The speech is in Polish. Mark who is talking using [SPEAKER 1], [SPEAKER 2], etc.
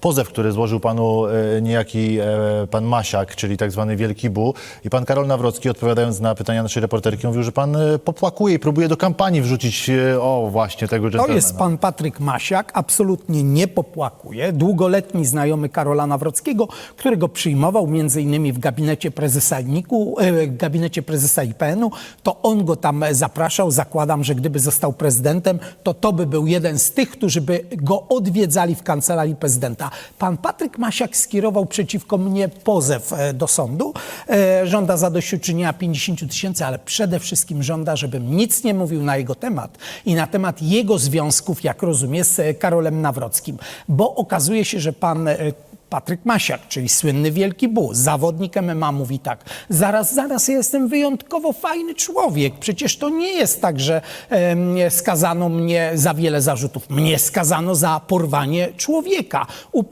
[SPEAKER 1] pozew, który złożył panu e, niejaki e, pan Masiak, czyli tak zwany Wielki Bu. I pan Karol Nawrocki, odpowiadając na pytania naszej reporterki, mówił, że pan e, popłakuje i próbuje do kampanii wrzucić, o właśnie, tego
[SPEAKER 2] To
[SPEAKER 1] dżentelmena.
[SPEAKER 2] jest pan Patryk Masiak, absolutnie nie popłakuje. Długoletni znajomy Karola Nawrockiego, którego przyjmował między innymi w gabinecie prezesa NIK-u, w gabinecie prezesa IPN-u, to on go tam zapraszał. Zakładam, że gdyby został prezydentem, to to by był jeden z tych, którzy by go odwiedzali w kancelarii prezydenta. Pan Patryk Masiak skierował przeciwko mnie pozew e, do sądu. E, Żąda zadośćuczynienia 50 tysięcy, ale przede wszystkim żąda, żebym nic nie mówił na jego temat i na temat jego związków, jak rozumiem, z Karolem Nawrockim. Bo okazuje się, że pan e, Patryk Masiak, czyli słynny Wielki Bu, zawodnik MMA, mówi tak, zaraz, zaraz, ja jestem wyjątkowo fajny człowiek. Przecież to nie jest tak, że em, skazano mnie za wiele zarzutów. Mnie skazano za porwanie człowieka. Upro